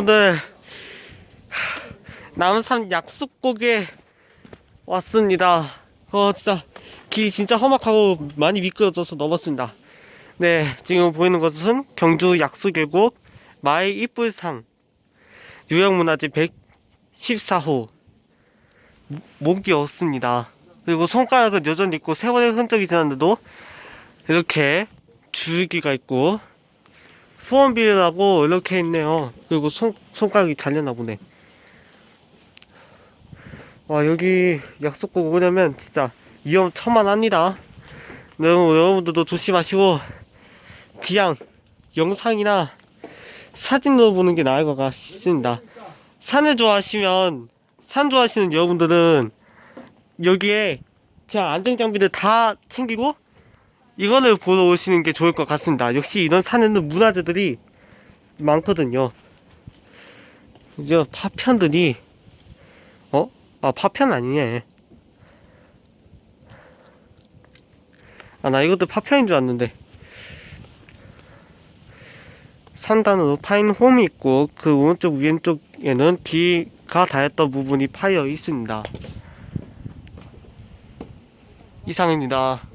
여러분들 남산 약수곡에 왔습니다. 어 진짜 길이 진짜 험악하고 많이 미끄러져서 넘었습니다. 네 지금 보이는 것은 경주 약수계곡 마을 이불상 유형문화재 114호 목이 없습니다. 그리고 손가락은 여전히 있고 세월의 흔적이 지났는데도 이렇게 줄기가 있고 소원비라고 이렇게 있네요. 그리고 손, 손가락이 잘렸나 보네. 와, 여기 약속곡 오려면 진짜 위험천만합니다. 여러분, 여러분들도 조심하시고, 그냥 영상이나 사진으로 보는 게 나을 것 같습니다. 산을 좋아하시면, 산 좋아하시는 여러분들은 여기에 그냥 안전장비를 다 챙기고, 이거를 보러 오시는 게 좋을 것 같습니다. 역시 이런 산에는 문화재들이 많거든요. 이제 파편들이 어? 아 파편 아니네. 아 나 이것도 파편인 줄 알았는데. 산단으로 파인 홈이 있고 그 오른쪽 왼쪽에는 비가 닿았던 부분이 파여 있습니다. 이상입니다.